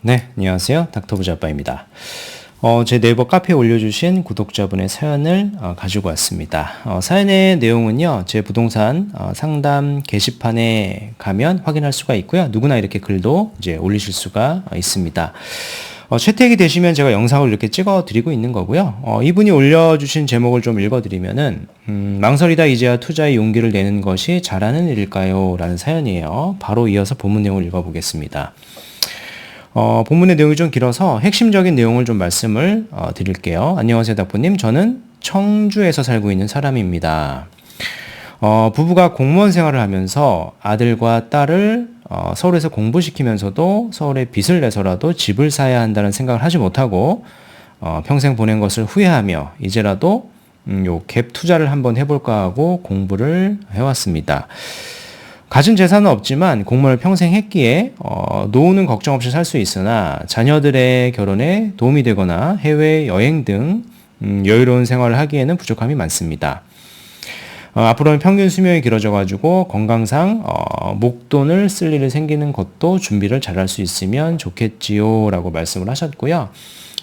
네, 안녕하세요. 닥터부자 아빠입니다. 어, 제 네이버 카페에 올려주신 구독자분의 사연을 어, 가지고 왔습니다. 어, 사연의 내용은요, 제 부동산 어, 상담 게시판에 가면 확인할 수가 있고요. 누구나 이렇게 글도 이제 올리실 수가 있습니다. 어, 채택이 되시면 제가 영상을 이렇게 찍어 드리고 있는 거고요. 어, 이분이 올려주신 제목을 좀 읽어드리면은, 음, 망설이다 이제야 투자의 용기를 내는 것이 잘하는 일일까요? 라는 사연이에요. 바로 이어서 본문 내용을 읽어보겠습니다. 어, 본문의 내용이 좀 길어서 핵심적인 내용을 좀 말씀을 어, 드릴게요. 안녕하세요, 닥부님. 저는 청주에서 살고 있는 사람입니다. 어, 부부가 공무원 생활을 하면서 아들과 딸을 어, 서울에서 공부시키면서도 서울에 빚을 내서라도 집을 사야 한다는 생각을 하지 못하고 어, 평생 보낸 것을 후회하며 이제라도 음, 요갭 투자를 한번 해볼까 하고 공부를 해왔습니다. 가진 재산은 없지만 공무원을 평생 했기에 어, 노후는 걱정 없이 살 수 있으나 자녀들의 결혼에 도움이 되거나 해외 여행 등 음, 여유로운 생활을 하기에는 부족함이 많습니다. 어, 앞으로는 평균 수명이 길어져가지고 건강상 어, 목돈을 쓸 일이 생기는 것도 준비를 잘 할 수 있으면 좋겠지요라고 말씀을 하셨고요.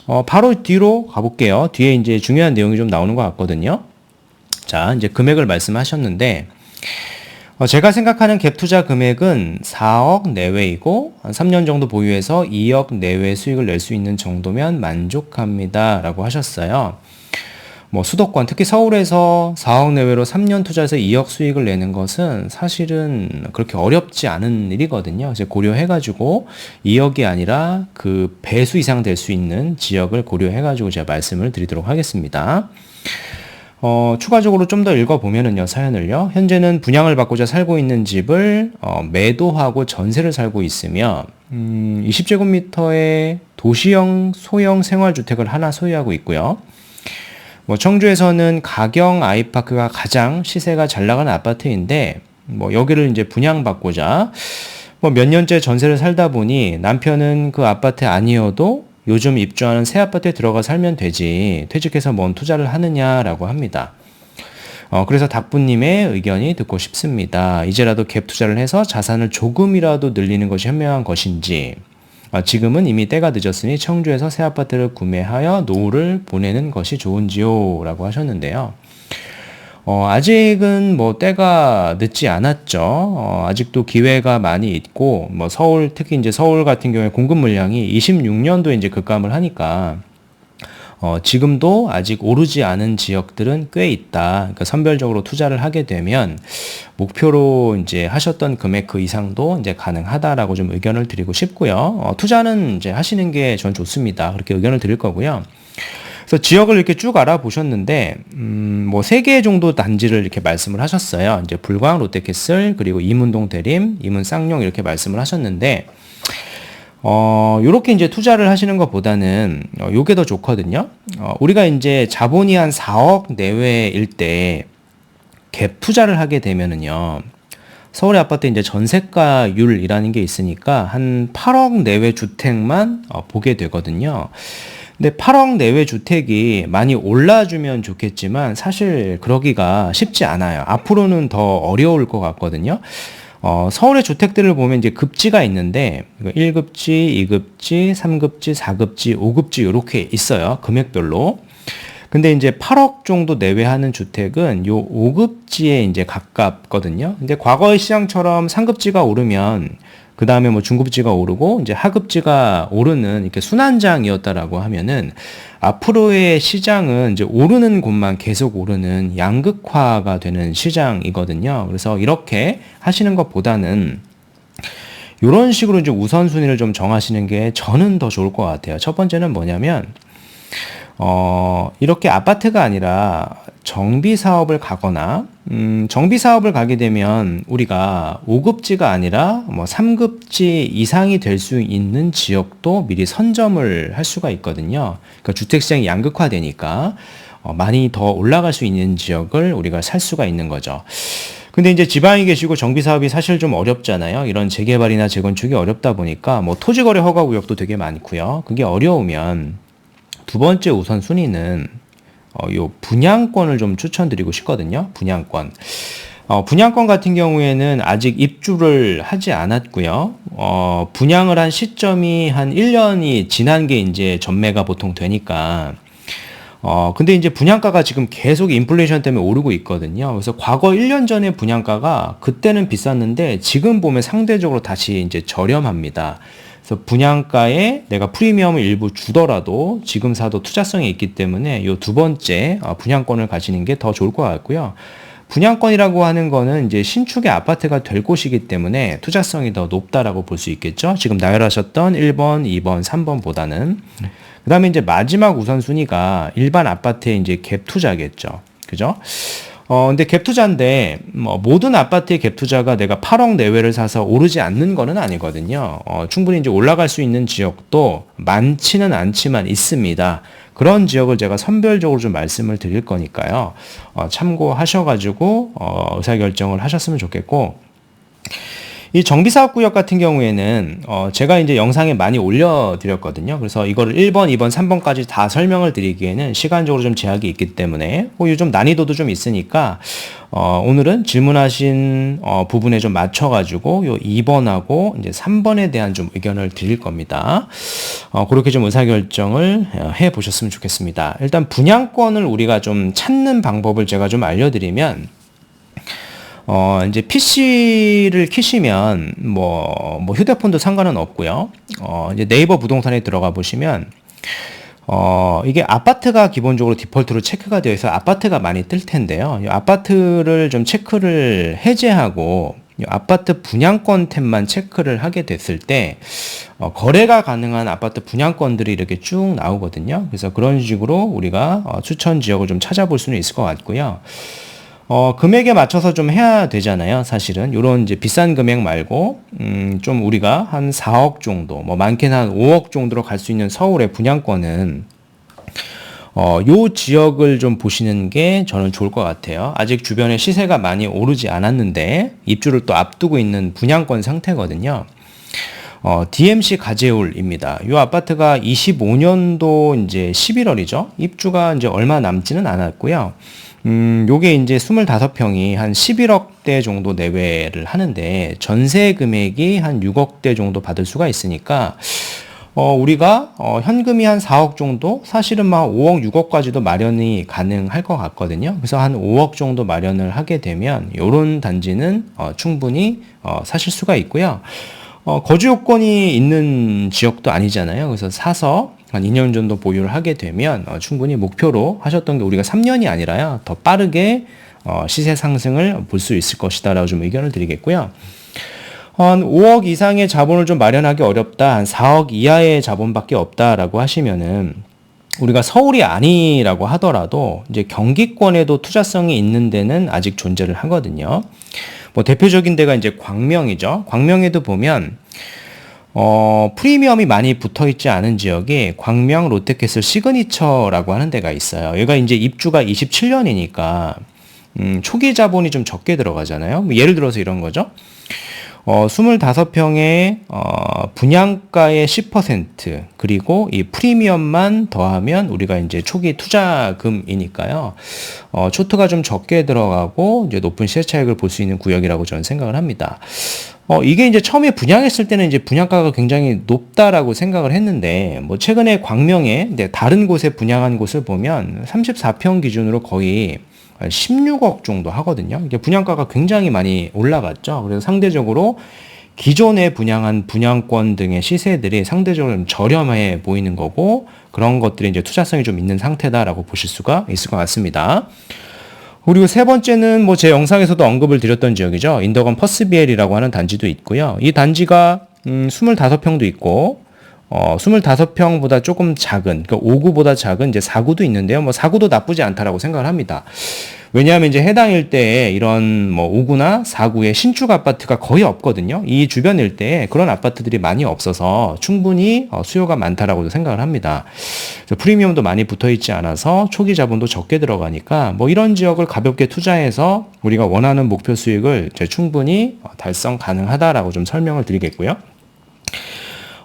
어, 바로 뒤로 가볼게요. 뒤에 이제 중요한 내용이 좀 나오는 것 같거든요. 자, 이제 금액을 말씀하셨는데. 어, 제가 생각하는 갭 투자 금액은 4억 내외이고 한 3년 정도 보유해서 2억 내외 수익을 낼 수 있는 정도면 만족합니다. 라고 하셨어요. 뭐 수도권, 특히 서울에서 4억 내외로 3년 투자해서 2억 수익을 내는 것은 사실은 그렇게 어렵지 않은 일이거든요. 이제 고려해 가지고 2억이 아니라 그 배수 이상 될 수 있는 지역을 고려해 가지고 제가 말씀을 드리도록 하겠습니다. 어, 추가적으로 좀 더 읽어보면은요, 사연을요. 현재는 분양을 받고자 살고 있는 집을 어, 매도하고 전세를 살고 있으며, 음, 20제곱미터의 도시형 소형 생활주택을 하나 소유하고 있고요. 뭐 청주에서는 가경 아이파크가 가장 시세가 잘 나가는 아파트인데, 뭐 여기를 이제 분양받고자 뭐 몇 년째 전세를 살다 보니 남편은 그 아파트 아니어도 요즘 입주하는 새 아파트에 들어가 살면 되지 퇴직해서 뭔 투자를 하느냐라고 합니다. 어, 그래서 닥부님의 의견이 듣고 싶습니다. 이제라도 갭 투자를 해서 자산을 조금이라도 늘리는 것이 현명한 것인지, 어, 지금은 이미 때가 늦었으니 청주에서 새 아파트를 구매하여 노후를 보내는 것이 좋은지요? 라고 하셨는데요. 어, 아직은 뭐 때가 늦지 않았죠. 어, 아직도 기회가 많이 있고, 뭐 서울, 특히 이제 서울 같은 경우에 공급 물량이 26년도에 이제 급감을 하니까, 어, 지금도 아직 오르지 않은 지역들은 꽤 있다. 그러니까 선별적으로 투자를 하게 되면 목표로 이제 하셨던 금액 그 이상도 이제 가능하다라고 좀 의견을 드리고 싶고요. 어, 투자는 이제 하시는 게 전 좋습니다. 그렇게 의견을 드릴 거고요. 그래서 지역을 이렇게 쭉 알아보셨는데, 음, 뭐, 세 개 정도 단지를 이렇게 말씀을 하셨어요. 이제 불광, 롯데캐슬, 그리고 이문동 대림, 이문 쌍용 이렇게 말씀을 하셨는데, 어, 요렇게 이제 투자를 하시는 것보다는, 어, 요게 더 좋거든요. 어, 우리가 이제 자본이 한 4억 내외일 때, 갭 투자를 하게 되면은요, 서울의 아파트 이제 전세가율이라는 게 있으니까 한 8억 내외 주택만 어, 보게 되거든요. 근데 8억 내외 주택이 많이 올라주면 좋겠지만 사실 그러기가 쉽지 않아요. 앞으로는 더 어려울 것 같거든요. 어, 서울의 주택들을 보면 이제 급지가 있는데 1급지, 2급지, 3급지, 4급지, 5급지 이렇게 있어요. 금액별로. 근데 이제 8억 정도 내외하는 주택은 요 5급지에 이제 가깝거든요. 근데 과거의 시장처럼 3급지가 오르면 그 다음에 뭐 중급지가 오르고 이제 하급지가 오르는 이렇게 순환장이었다라고 하면은 앞으로의 시장은 이제 오르는 곳만 계속 오르는 양극화가 되는 시장이거든요. 그래서 이렇게 하시는 것보다는 이런 식으로 이제 우선순위를 좀 정하시는 게 저는 더 좋을 것 같아요. 첫 번째는 뭐냐면 어, 이렇게 아파트가 아니라 정비 사업을 가거나, 음, 정비 사업을 가게 되면 우리가 5급지가 아니라 뭐 3급지 이상이 될 수 있는 지역도 미리 선점을 할 수가 있거든요. 그러니까 주택시장이 양극화되니까 어, 많이 더 올라갈 수 있는 지역을 우리가 살 수가 있는 거죠. 근데 이제 지방에 계시고 정비 사업이 사실 좀 어렵잖아요. 이런 재개발이나 재건축이 어렵다 보니까 뭐 토지거래 허가 구역도 되게 많고요. 그게 어려우면 두 번째 우선 순위는 어, 요 분양권을 좀 추천드리고 싶거든요. 분양권. 어, 분양권 같은 경우에는 아직 입주를 하지 않았고요. 어, 분양을 한 시점이 한 1년이 지난 게 이제 전매가 보통 되니까 어, 근데 이제 분양가가 지금 계속 인플레이션 때문에 오르고 있거든요. 그래서 과거 1년 전에 분양가가 그때는 비쌌는데 지금 보면 상대적으로 다시 이제 저렴합니다. 그래서 분양가에 내가 프리미엄을 일부 주더라도 지금 사도 투자성이 있기 때문에 이 두 번째 어, 분양권을 가지는 게 더 좋을 것 같고요. 분양권이라고 하는 거는 이제 신축의 아파트가 될 곳이기 때문에 투자성이 더 높다라고 볼 수 있겠죠. 지금 나열하셨던 1번, 2번, 3번보다는. 그 다음에 이제 마지막 우선순위가 일반 아파트의 이제 갭 투자겠죠. 그죠? 어, 근데 갭 투자인데, 뭐, 모든 아파트의 갭 투자가 내가 8억 내외를 사서 오르지 않는 거는 아니거든요. 어, 충분히 이제 올라갈 수 있는 지역도 많지는 않지만 있습니다. 그런 지역을 제가 선별적으로 좀 말씀을 드릴 거니까요. 어, 참고하셔가지고, 어, 의사결정을 하셨으면 좋겠고, 이 정비사업구역 같은 경우에는 어 제가 이제 영상에 많이 올려드렸거든요. 그래서 이거를 1번, 2번, 3번까지 다 설명을 드리기에는 시간적으로 좀 제약이 있기 때문에 뭐좀 난이도도 좀 있으니까 어 오늘은 질문하신 어 부분에 좀 맞춰가지고 요 2번하고 이제 3번에 대한 좀 의견을 드릴 겁니다. 어 그렇게 좀 의사결정을 해 보셨으면 좋겠습니다. 일단 분양권을 우리가 좀 찾는 방법을 제가 좀 알려드리면 어, 이제 PC를 키시면 뭐, 뭐 휴대폰도 상관은 없고요. 어, 이제 네이버 부동산에 들어가 보시면 어, 이게 아파트가 기본적으로 디폴트로 체크가 되어 있어 아파트가 많이 뜰 텐데요. 이 아파트를 좀 체크를 해제하고 아파트 분양권 탭만 체크를 하게 됐을 때 어, 거래가 가능한 아파트 분양권들이 이렇게 쭉 나오거든요. 그래서 그런 식으로 우리가 어, 추천 지역을 좀 찾아볼 수는 있을 것 같고요. 어, 금액에 맞춰서 좀 해야 되잖아요. 사실은. 요런 이제 비싼 금액 말고, 음, 좀 우리가 한 4억 정도, 뭐 많게는 한 5억 정도로 갈 수 있는 서울의 분양권은, 어, 요 지역을 좀 보시는 게 저는 좋을 것 같아요. 아직 주변에 시세가 많이 오르지 않았는데, 입주를 또 앞두고 있는 분양권 상태거든요. 어, DMC 가재울입니다. 이 아파트가 25년도 이제 11월이죠. 입주가 이제 얼마 남지는 않았고요. 음, 요게 이제 25평이 한 11억대 정도 내외를 하는데 전세 금액이 한 6억대 정도 받을 수가 있으니까 어, 우리가 어, 현금이 한 4억 정도, 사실은 막 5억, 6억까지도 마련이 가능할 것 같거든요. 그래서 한 5억 정도 마련을 하게 되면 요런 단지는 어, 충분히 어, 사실 수가 있고요. 어, 거주 요건이 있는 지역도 아니잖아요. 그래서 사서 한 2년 정도 보유를 하게 되면 어, 충분히 목표로 하셨던 게 우리가 3년이 아니라요. 더 빠르게 어, 시세 상승을 볼 수 있을 것이다라고 좀 의견을 드리겠고요. 한 5억 이상의 자본을 좀 마련하기 어렵다. 한 4억 이하의 자본밖에 없다라고 하시면은 우리가 서울이 아니라고 하더라도 이제 경기권에도 투자성이 있는 데는 아직 존재를 하거든요. 뭐 대표적인 데가 이제 광명이죠. 광명에도 보면 어, 프리미엄이 많이 붙어 있지 않은 지역이 광명 롯데캐슬 시그니처라고 하는 데가 있어요. 얘가 이제 입주가 27년이니까 음, 초기 자본이 좀 적게 들어가잖아요. 뭐 예를 들어서 이런 거죠. 어, 25평에 어, 분양가의 10% 그리고 이 프리미엄만 더하면 우리가 이제 초기 투자금이니까요. 어, 초트가 좀 적게 들어가고 이제 높은 시세 차익을 볼 수 있는 구역이라고 저는 생각을 합니다. 어, 이게 이제 처음에 분양했을 때는 이제 분양가가 굉장히 높다라고 생각을 했는데, 뭐 최근에 광명에 다른 곳에 분양한 곳을 보면 34평 기준으로 거의 16억 정도 하거든요. 이게 분양가가 굉장히 많이 올라갔죠. 그래서 상대적으로 기존에 분양한 분양권 등의 시세들이 상대적으로 좀 저렴해 보이는 거고 그런 것들이 이제 투자성이 좀 있는 상태다라고 보실 수가 있을 것 같습니다. 그리고 세 번째는 뭐 제 영상에서도 언급을 드렸던 지역이죠. 인더건 퍼스비엘이라고 하는 단지도 있고요. 이 단지가 음 25평도 있고 어 25평보다 조금 작은 그러니까 5구보다 작은 이제 4구도 있는데요. 뭐 4구도 나쁘지 않다라고 생각을 합니다. 왜냐하면 이제 해당 일대에 이런 뭐 5구나 4구의 신축 아파트가 거의 없거든요. 이 주변 일대에 그런 아파트들이 많이 없어서 충분히 어, 수요가 많다라고도 생각을 합니다. 프리미엄도 많이 붙어 있지 않아서 초기 자본도 적게 들어가니까 뭐 이런 지역을 가볍게 투자해서 우리가 원하는 목표 수익을 충분히 어, 달성 가능하다라고 좀 설명을 드리겠고요.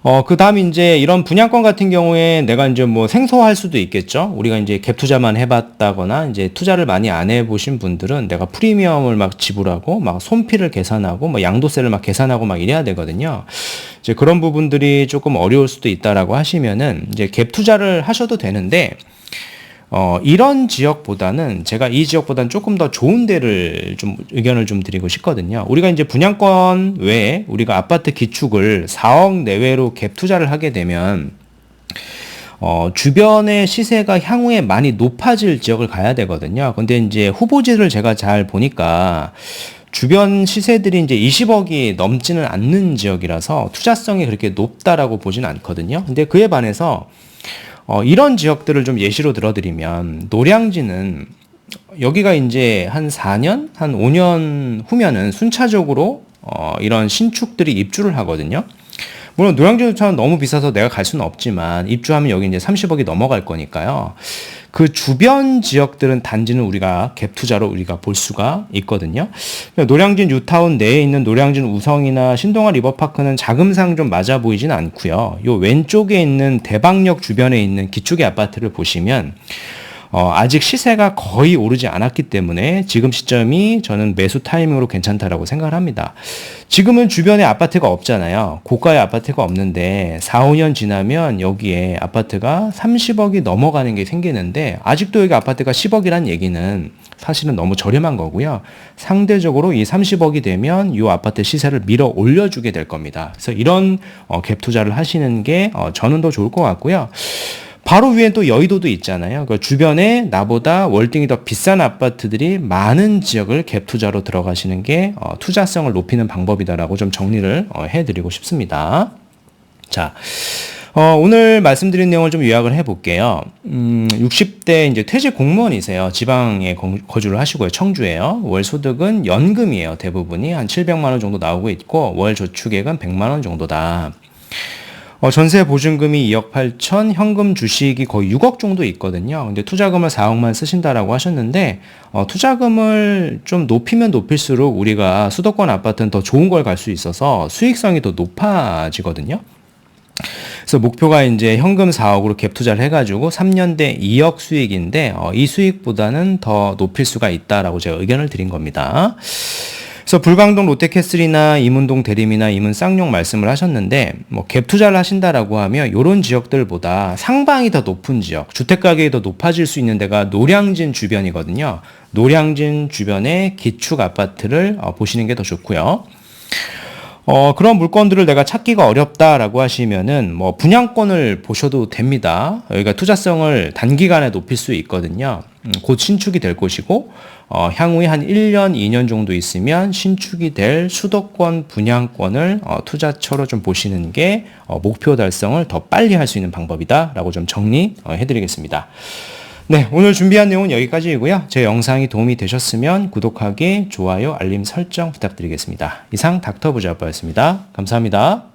어, 그 다음 이제 이런 분양권 같은 경우에 내가 이제 뭐 생소할 수도 있겠죠. 우리가 이제 갭 투자만 해봤다거나 이제 투자를 많이 안 해보신 분들은 내가 프리미엄을 막 지불하고 막 손필을 계산하고 뭐 양도세를 막 계산하고 막 이래야 되거든요. 이제 그런 부분들이 조금 어려울 수도 있다라고 하시면은 이제 갭 투자를 하셔도 되는데 어, 이런 지역보다는 제가 이 지역보다는 조금 더 좋은 데를 좀 의견을 좀 드리고 싶거든요. 우리가 이제 분양권 외에 우리가 아파트 기축을 4억 내외로 갭 투자를 하게 되면 어, 주변의 시세가 향후에 많이 높아질 지역을 가야 되거든요. 근데 이제 후보지를 제가 잘 보니까 주변 시세들이 이제 20억이 넘지는 않는 지역이라서 투자성이 그렇게 높다라고 보진 않거든요. 근데 그에 반해서 어, 이런 지역들을 좀 예시로 들어드리면 노량진은 여기가 이제 한 4년, 한 5년 후면은 순차적으로 어, 이런 신축들이 입주를 하거든요. 물론 노량진처럼 너무 비싸서 내가 갈 수는 없지만 입주하면 여기 이제 30억이 넘어갈 거니까요. 그 주변 지역들은 단지는 우리가 갭 투자로 우리가 볼 수가 있거든요. 그러니까 노량진 뉴타운 내에 있는 노량진 우성이나 신동아 리버파크는 자금상 좀 맞아 보이진 않고요. 요 왼쪽에 있는 대방역 주변에 있는 기축의 아파트를 보시면 어, 아직 시세가 거의 오르지 않았기 때문에 지금 시점이 저는 매수 타이밍으로 괜찮다라고 생각을 합니다. 지금은 주변에 아파트가 없잖아요. 고가의 아파트가 없는데 4, 5년 지나면 여기에 아파트가 30억이 넘어가는 게 생기는데 아직도 여기 아파트가 10억이란 얘기는 사실은 너무 저렴한 거고요. 상대적으로 이 30억이 되면 이 아파트 시세를 밀어 올려주게 될 겁니다. 그래서 이런 어, 갭 투자를 하시는 게 어, 저는 더 좋을 것 같고요. 바로 위에 또 여의도도 있잖아요. 그 주변에 나보다 월등히 더 비싼 아파트들이 많은 지역을 갭 투자로 들어가시는 게 어, 투자성을 높이는 방법이다라고 좀 정리를 어, 해드리고 싶습니다. 자. 어, 오늘 말씀드린 내용을 좀 요약을 해볼게요. 음, 60대 이제 퇴직 공무원이세요. 지방에 거주를 하시고요. 청주에요. 월 소득은 연금이에요. 대부분이 한 700만 원 정도 나오고 있고 월 저축액은 100만 원 정도다. 어, 전세 보증금이 2억 8천, 현금 주식이 거의 6억 정도 있거든요. 근데 투자금을 4억만 쓰신다라고 하셨는데, 어, 투자금을 좀 높이면 높일수록 우리가 수도권 아파트는 더 좋은 걸 갈 수 있어서 수익성이 더 높아지거든요. 그래서 목표가 이제 현금 4억으로 갭 투자를 해가지고 3년 대 2억 수익인데, 어, 이 수익보다는 더 높일 수가 있다라고 제가 의견을 드린 겁니다. 그래서 불광동 롯데캐슬이나 이문동 대림이나 이문 쌍용 말씀을 하셨는데 뭐 갭 투자를 하신다라고 하면 이런 지역들보다 상방이 더 높은 지역, 주택 가격이 더 높아질 수 있는 데가 노량진 주변이거든요. 노량진 주변의 기축 아파트를 어, 보시는 게 더 좋고요. 어, 그런 물건들을 내가 찾기가 어렵다라고 하시면은 뭐 분양권을 보셔도 됩니다. 여기가 투자성을 단기간에 높일 수 있거든요. 음, 곧 신축이 될 곳이고 어, 향후에 한 1년, 2년 정도 있으면 신축이 될 수도권 분양권을 어, 투자처로 좀 보시는 게 어, 목표 달성을 더 빨리 할 수 있는 방법이다라고 좀 정리해 어, 드리겠습니다. 네, 오늘 준비한 내용은 여기까지이고요. 제 영상이 도움이 되셨으면 구독하기, 좋아요, 알림 설정 부탁드리겠습니다. 이상 닥터 부자빠였습니다. 감사합니다.